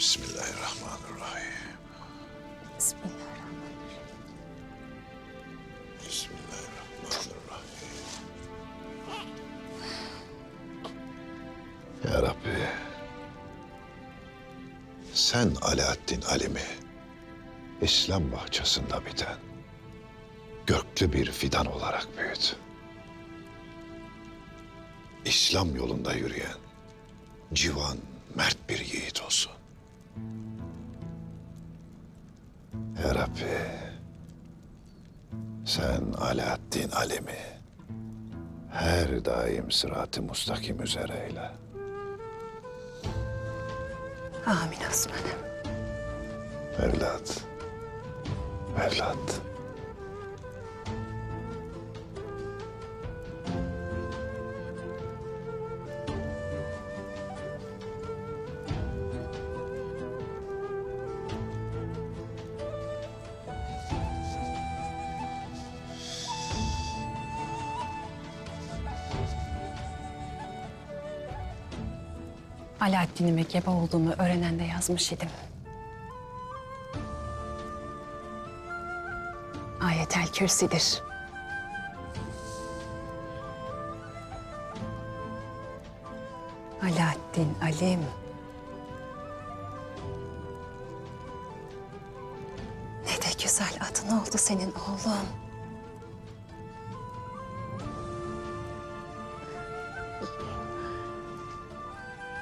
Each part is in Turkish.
Bismillahirrahmanirrahim. Bismillahirrahmanirrahim. Bismillahirrahmanirrahim. Ya Rabbi. Sen Alaaddin Alim'i İslam bahçesinde biten göklü bir fidan olarak büyüt. İslam yolunda yürüyen civan, mert bir yiğit olsun. Ya Rabbi, sen Alaaddin Alim'i her daim sırat-ı mustakim üzere eyle. Amin Osman'ım. Evlat, evlat. Alaaddin'ime gebe olduğumu öğrenen de yazmış idim. Ayetel Kürsi'dir. Alaaddin Alim. Ne de güzel adın oldu senin oğlum.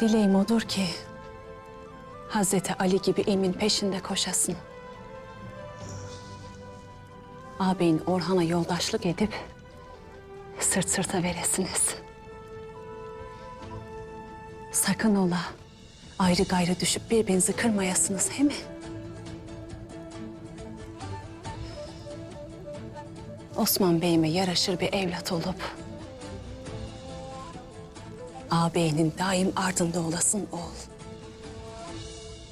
Dileğim odur ki Hazreti Ali gibi emin peşinde koşasın. Ağabeyin Orhan'a yoldaşlık edip sırt sırta veresiniz. Sakın ola ayrı gayrı düşüp birbirinizi kırmayasınız he mi? Osman Bey'ime yaraşır bir evlat olup ağabeyinin daim ardında olasın oğul.